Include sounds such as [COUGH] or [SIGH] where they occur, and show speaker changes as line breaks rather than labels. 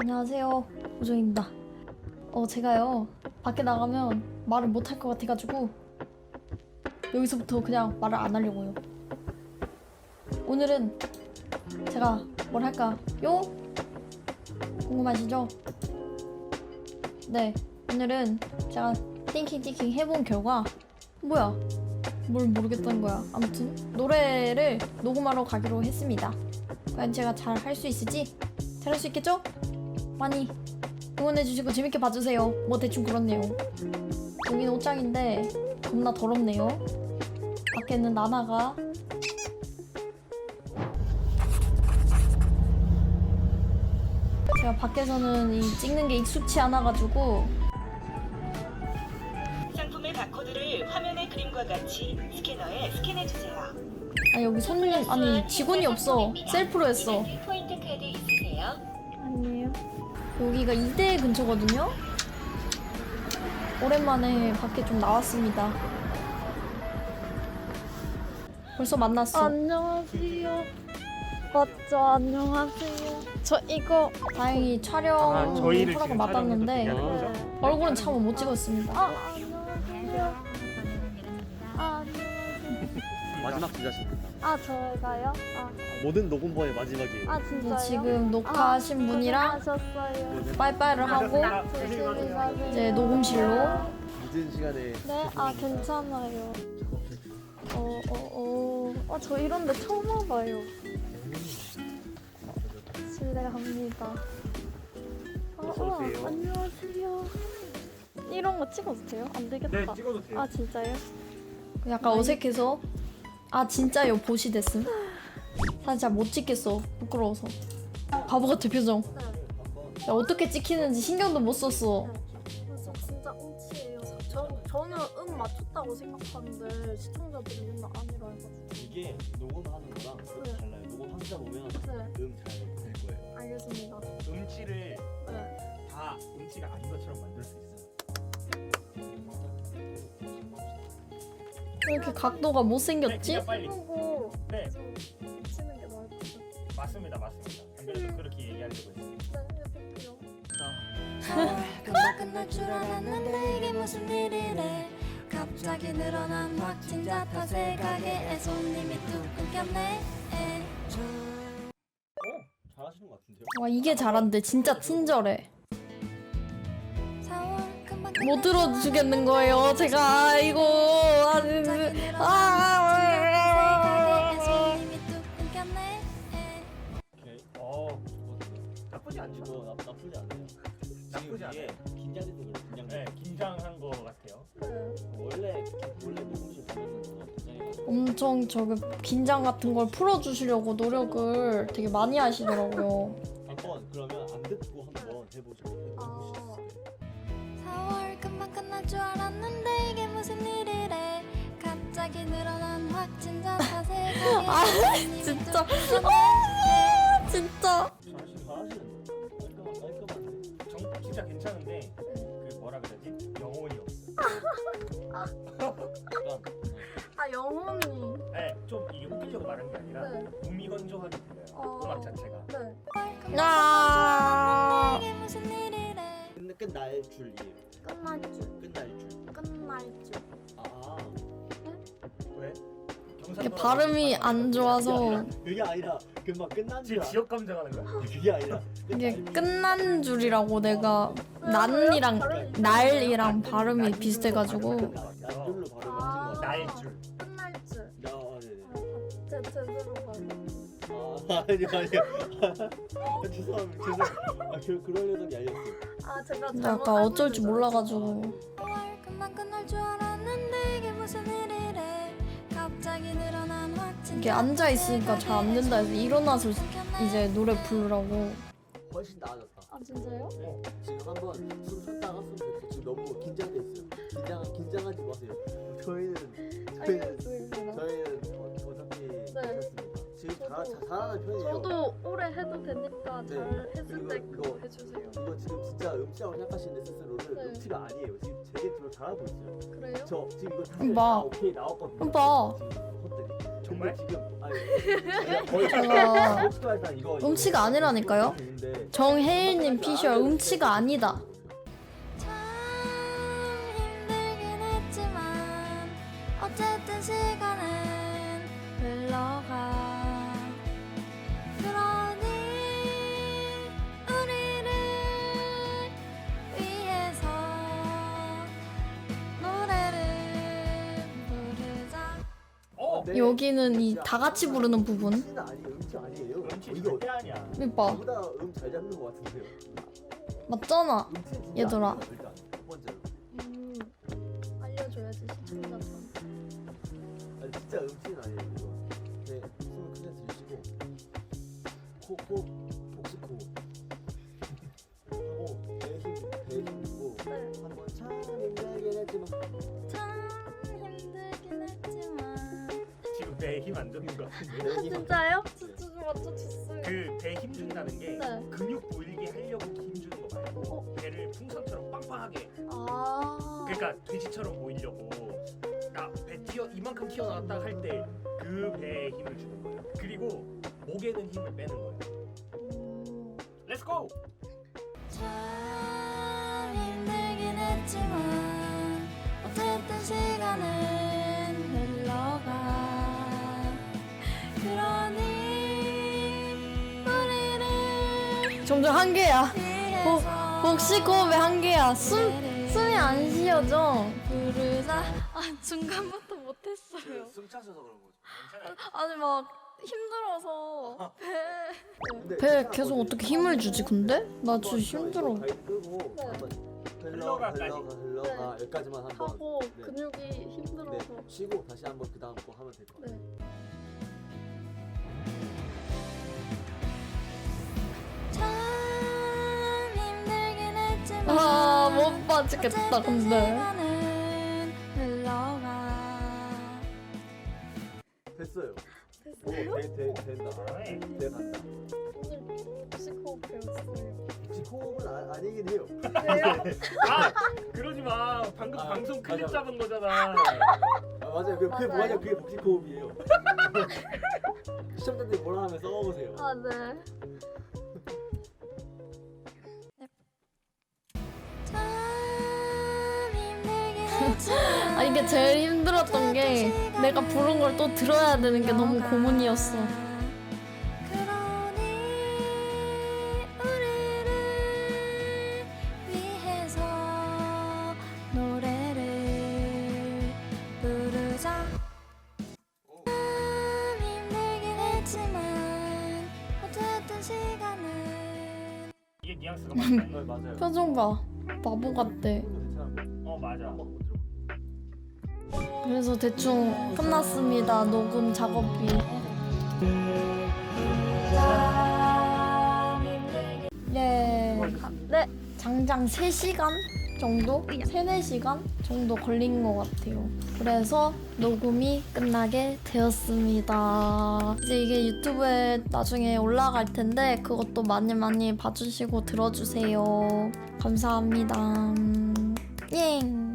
안녕하세요. 우정입니다. 어, 제가요, 밖에 나가면 말을 못 할 것 같아가지고, 여기서부터 그냥 말을 안 하려고요. 오늘은 제가 뭘 할까요? 궁금하시죠? 네, 오늘은 제가 띵킹 띵킹 해본 결과, 뭐야? 뭘 모르겠다는 거야. 아무튼, 노래를 녹음하러 가기로 했습니다. 과연 제가 잘 할 수 있을지? 잘 할 수 있겠죠? 많이 응원해주시고 재밌게 봐주세요. 뭐 대충 그렇네요. 여기는 옷장인데 겁나 더럽네요. 밖에는 나나가 제가 밖에서는 이 찍는 게 익숙치 않아가지고
상품의 바코드를 화면의 그림과 같이 스캐너에 스캔해 주세요.
아 여기 손님 아니 직원이 없어 셀프로 했어
포인트 카드 있으세요?
여기가 이대 근처거든요 오랜만에 밖에 좀 나왔습니다 벌써 만났어
안녕하세요. 맞죠, 안녕하세요. 저 이거
다행히 촬영
아, 저희를
허락을
지금
네.
거죠?
얼굴은 참못 찍었습니다
아 안녕하세요. 아 [LAUGHS] 안녕하세요.
마지막 주자십니다.
아 저가요? 아,
모든 녹음번의 마지막이에요.
아 진짜요?
지금 녹화하신
아,
분이랑
고생하셨어요.
빠이빠이를 하고
조심히.
이제 녹음실로
늦은 시간에
네, 아 괜찮아요. 어, 어, 어, 아, 저 이런데 처음 와봐요. 실례합니다. 아,
어서
우와,
오세요.
안녕하세요. 이런 거 찍어도 돼요? 안 되겠다.
네, 찍어도 돼요.
아, 진짜요?
약간 어색해서 아 진짜요 보시 됐음 사실 잘못 찍겠어 부끄러워서 바보 같은 표정 야, 어떻게 찍히는지 신경도 못 썼어
저 진짜 웅치예요. 저, 저는 음 맞췄다고 생각하는데 시청자들이 맨날 아니라 해가지고.
이게 녹음하는 거랑
네.
달라요. 녹음하다 보면
왜 이렇게 각도가
네,
못생겼지?
진짜 빨리. 네,
좀 치는 게 나을 것 같아요.
맞습니다, 맞습니다. 안 그래도 그렇게 얘기하려고 했어요.
네, 해볼게요.
금방 끝날 줄 알았는데 이게 무슨 일이래 갑자기 늘어난 확진자 탓에 가게에 손님이 뚝 끊겼네
어? 잘하시는 것 같은데요?
와 이게 잘한대 진짜 친절해
4월 금방
못 들어주겠는 거예요 제가 아이고 아,
갑자기 늘어난
아,
오케이.
어. 나쁘지 않죠?
이거 나, 나쁘지.
나쁘지
긴장돼서 그래. 긴장.
네, 긴장한 거 같아요.
원래 원래 녹음실 가면은 뭐 긴장해가지고
엄청 저기 긴장 같은 걸 풀어주시려고 노력을 되게 많이 하시더라고요
줄 알았는데 이게 무슨 일이래 갑자기 늘어난 확진자 탓에 [LAUGHS]
아, 진짜.
뚝 끊겼네
진짜
잘하시는 잘하시는데. 깔끔한 깔끔한데.
정, 진짜 괜찮은데 그 뭐라 그러지? 영혼이 없어.
아, 영혼이.
네, 좀 이게 웃기려고 말한 게 아니라
네.
무미건조하게 들려요.
어.
음악 자체가.
네.
아
이게 무슨 일이래
끝 끝날 줄이에요.
끝날 줄.
끝날 줄.
끝날 줄.
아.
왜?
이게 발음이 안 좋아서
그게 아니라 금방 끝난 줄.
지역 감정하는 거야?
그게 아니라
이게
줄.
끝난 줄이라고 내가 난이랑 날이랑 발음이 비슷해가지고
날줄로 바로
아.
맞춘 거 같아요.
날줄.
끝날 줄.
아, 네네.
아, 제, 제대로 봐요.
아, 아니요, 아니요. 아, 죄송합니다. 죄송. 아, 그, 그러려던 게 아니었어요.
아, 제가
근데
잘못
아까 어쩔 줄. 몰라가지고
5월 금방 끝날 줄 알았는데 이게 무슨 일이래 갑자기 늘어난 확진자
이게 앉아 있으니까 잘 안 된다 해서 일어나서 이제 노래 부르라고
훨씬 나아졌다.
아, 진짜요?
지금 한번 숨 쉬었다가 숨 쉬었어요. 지금 너무 긴장돼 있어요. 긴장, 긴장하지 마세요. 저희는, 저희는. 저희는 어, 어차피 괜 지금 잘, 잘, 잘하는 편이에요.
저도 오래 해도 되니까
네.
잘 했을
그리고
때 그거 해주세요.
이거 지금 진짜 음치라고 생각하시는 스스로는
네.
음치가 아니에요. 지금 되게 저 잘하고 있어요.
그래요?
저 지금 이거
봐.
다 오케이 나왔거든요.
봐.
지금 헛들이.
정말?
근데 지금 아니 [LAUGHS] 거의
제가
음치가 일단 이거
음치가 아니라니까요? 정혜일님 피셜 음치가 아니다. 여기는 이 다 같이 부르는 부분.
음치는 아니에요. 음치 아니에요.
음치
이거
절대 아니야.
이봐,
저보다 음 잘 잡는 것 같은데요.
맞잖아.
음치 진짜
얘들아.
아니에요, 일단 첫 번째로.
음, 알려줘야지 시청자분.
아니 진짜 음치는
힘안 주는 것 같은데.
배힘
진짜요? 진짜 좀 맞춰줬어요.
그배 힘 준다는 게
네.
근육 보이게 하려고 힘 주는 거 말고 배를 풍선처럼 빵빵하게
아.
그러니까 돼지처럼 보이려고 나배 튀어 이만큼 튀어나왔다 할 때 그 배에 힘을 주는 거예요. 그리고 목에는 힘을 빼는 거예요.
음,
렛츠 고!
참 힘들긴 했지만
점점 한계야.
위해서
복식 호흡의 한계야. 숨, 숨이 안 쉬어져.
부르자 아 중간부터 못했어요
숨 차셔서 그런 거죠.
아니 막 힘들어서 배
진짜
계속? 어떻게 힘을 주지 근데? 나 진짜 힘들어.
가이드 끄고
네.
한번 흘러
흘러가까지.
흘러가 흘러가 여기까지만 한번
하고
네.
근육이 힘들어서.
네, 쉬고 다시 한번 그 다음 거 하면 될 것 같아요.
네.
어쨌든
근데.
됐어요. 오,
됐어요?
돼, 돼, 된다.
잘하네.
네, 간다.
오늘 복식호흡 배웠어요.
혹시 호흡은 아, 아니긴 해요. [LAUGHS]
아 그러지 마. 방금
아,
방송 클립
맞아.
잡은 거잖아.
아, 맞아요. 그, 그게
맞아요?
뭐냐? 그게 복식 호흡이에요. 시청자들이 뭐라 하면 써보세요.
아, 네.
이게 제일 힘들었던 게 내가 부른 걸 또 들어야 되는 게 너무 고문이었어.
이게 뉘앙스가 맞다.
네, 맞아요.
표정 봐. 바보 같대.
어 맞아.
그래서 대충 끝났습니다. 녹음 작업이. 예. 네. 장장 3시간 정도? 3, 4시간 정도 걸린 것 같아요. 그래서 녹음이 끝나게 되었습니다. 이제 이게 유튜브에 나중에 올라갈 텐데 그것도 많이 많이 봐주시고 들어주세요. 감사합니다. 예.